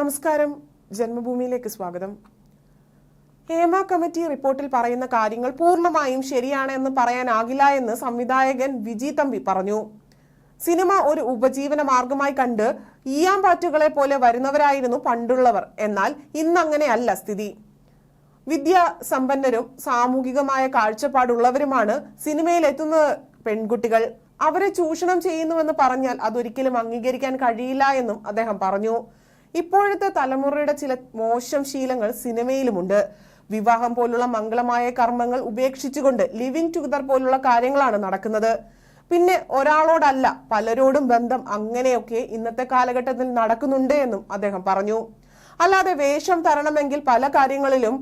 നമസ്കാരം. ജന്മഭൂമിയിലേക്ക് സ്വാഗതം. ഹേമ കമ്മിറ്റി റിപ്പോർട്ടിൽ പറയുന്ന കാര്യങ്ങൾ പൂർണമായും ശരിയാണ് എന്ന് പറയാനാകില്ല എന്ന് സംവിധായകൻ വിജി തമ്പി പറഞ്ഞു. സിനിമ ഒരു ഉപജീവന മാർഗമായി കണ്ട് ഈയാമ്പാറ്റുകളെ പോലെ വരുന്നവരായിരുന്നു പണ്ടുള്ളവർ. എന്നാൽ ഇന്നങ്ങനെയല്ല സ്ഥിതി. വിദ്യാ സമ്പന്നരും സാമൂഹികമായ കാഴ്ചപ്പാടുള്ളവരുമാണ് സിനിമയിൽ എത്തുന്ന പെൺകുട്ടികൾ. അവരെ ചൂഷണം ചെയ്യുന്നുവെന്ന് പറഞ്ഞാൽ അതൊരിക്കലും അംഗീകരിക്കാൻ കഴിയില്ല എന്നും അദ്ദേഹം പറഞ്ഞു. ഇപ്പോഴത്തെ തലമുറയുടെ ചില മോശം ശീലങ്ങൾ സിനിമയിലുമുണ്ട്. വിവാഹം പോലുള്ള മംഗളമായ കർമ്മങ്ങൾ ഉപേക്ഷിച്ചുകൊണ്ട് ലിവിങ് ടുഗദർ പോലുള്ള കാര്യങ്ങളാണ് നടക്കുന്നത്. പിന്നെ ഒരാളോടല്ല പലരോടും ബന്ധം അങ്ങനെയൊക്കെ ഇന്നത്തെ കാലഘട്ടത്തിൽ നടക്കുന്നുണ്ട് എന്നും അദ്ദേഹം പറഞ്ഞു. അല്ലാതെ വേഷം തരണമെങ്കിൽ പല കാര്യങ്ങളിലും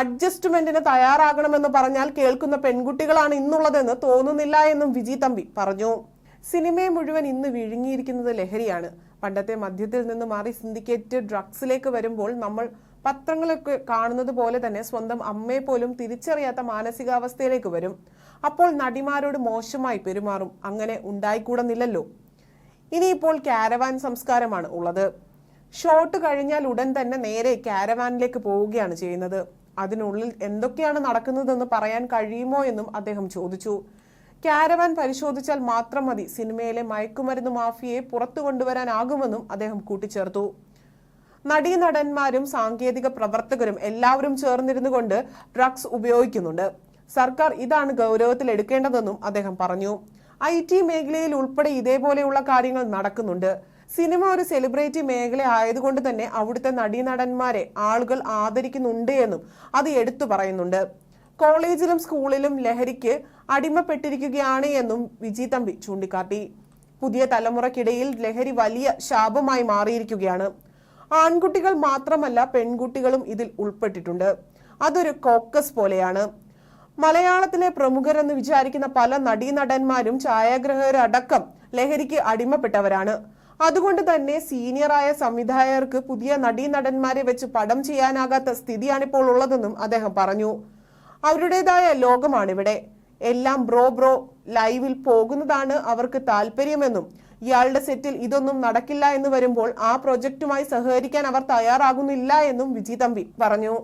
അഡ്ജസ്റ്റ്മെന്റിന് തയ്യാറാകണമെന്ന് പറഞ്ഞാൽ കേൾക്കുന്ന പെൺകുട്ടികളാണ് ഇന്നുള്ളതെന്ന് തോന്നുന്നില്ല എന്നും വിജി തമ്പി പറഞ്ഞു. സിനിമയെ മുഴുവൻ ഇന്ന് വിഴുങ്ങിയിരിക്കുന്നത് ലഹരിയാണ്. പണ്ടത്തെ മദ്യത്തിൽ നിന്ന് മാറി സിൻഡിക്കേറ്റ് ഡ്രഗ്സിലേക്ക് വരുമ്പോൾ നമ്മൾ പത്രങ്ങളൊക്കെ കാണുന്നത് പോലെ തന്നെ സ്വന്തം അമ്മയെ പോലും തിരിച്ചറിയാത്ത മാനസികാവസ്ഥയിലേക്ക് വരും. അപ്പോൾ നടിമാരോട് മോശമായി പെരുമാറും. അങ്ങനെ ഉണ്ടായിക്കൂടുന്നില്ലല്ലോ. ഇനിയിപ്പോൾ കാരവാൻ സംസ്കാരമാണ് ഉള്ളത്. ഷോട്ട് കഴിഞ്ഞാൽ ഉടൻ തന്നെ നേരെ കാരവാനിലേക്ക് പോവുകയാണ് ചെയ്യുന്നത്. അതിനുള്ളിൽ എന്തൊക്കെയാണ് നടക്കുന്നതെന്ന് പറയാൻ കഴിയുമോ എന്നും അദ്ദേഹം ചോദിച്ചു. കാരവാൻ പരിശോധിച്ചാൽ മാത്രം മതി. സിനിമയിലെ മയക്കുമരുന്ന് മാഫിയയെ പുറത്തു കൊണ്ടുവരാനാകുമെന്നും അദ്ദേഹം കൂട്ടിച്ചേർത്തു. നടീനടന്മാരും സാങ്കേതിക പ്രവർത്തകരും എല്ലാവരും ചേർന്നിരുന്നു കൊണ്ട് ഡ്രഗ്സ് ഉപയോഗിക്കുന്നുണ്ട്. സർക്കാർ ഇതാണ് ഗൗരവത്തിൽ എടുക്കേണ്ടതെന്നും അദ്ദേഹം പറഞ്ഞു. ഐ ടി മേഖലയിൽ ഉൾപ്പെടെ ഇതേപോലെയുള്ള കാര്യങ്ങൾ നടക്കുന്നുണ്ട്. സിനിമ ഒരു സെലിബ്രിറ്റി മേഖല ആയതുകൊണ്ട് തന്നെ അവിടുത്തെ നടീനടന്മാരെ ആളുകൾ ആദരിക്കുന്നുണ്ട് എന്നും അത് എടുത്തു പറയുന്നുണ്ട്. കോളേജിലും സ്കൂളിലും ലഹരിക്ക് അടിമപ്പെട്ടിരിക്കുകയാണ് എന്നും വിജി തമ്പി ചൂണ്ടിക്കാട്ടി. പുതിയ തലമുറക്കിടയിൽ ലഹരി വലിയ ശാപമായി മാറിയിരിക്കുകയാണ്. ആൺകുട്ടികൾ മാത്രമല്ല പെൺകുട്ടികളും ഇതിൽ ഉൾപ്പെട്ടിട്ടുണ്ട്. അതൊരു കോക്കസ് പോലെയാണ്. മലയാളത്തിലെ പ്രമുഖരെന്ന് വിചാരിക്കുന്ന പല നടീനടന്മാരും ഛായാഗ്രഹകരടക്കം ലഹരിക്ക് അടിമപ്പെട്ടവരാണ്. അതുകൊണ്ട് തന്നെ സീനിയറായ സംവിധായകർക്ക് പുതിയ നടീനടന്മാരെ വെച്ച് പടം ചെയ്യാനാകാത്ത സ്ഥിതിയാണിപ്പോൾ ഉള്ളതെന്നും അദ്ദേഹം പറഞ്ഞു. അവരുടേതായ ലോകമാണ് ഇവിടെ എല്ലാം ബ്രോ ബ്രോ ലൈവിൽ പോകുന്നതാണ് അവർക്ക് താല്പര്യമെന്നും ഇയാളുടെ സെറ്റിൽ ഇതൊന്നും നടക്കില്ല എന്ന് വരുമ്പോൾ ആ പ്രൊജക്റ്റുമായി സഹകരിക്കാൻ അവർ തയ്യാറാകുന്നില്ല എന്നും വിജി തമ്പി പറഞ്ഞു.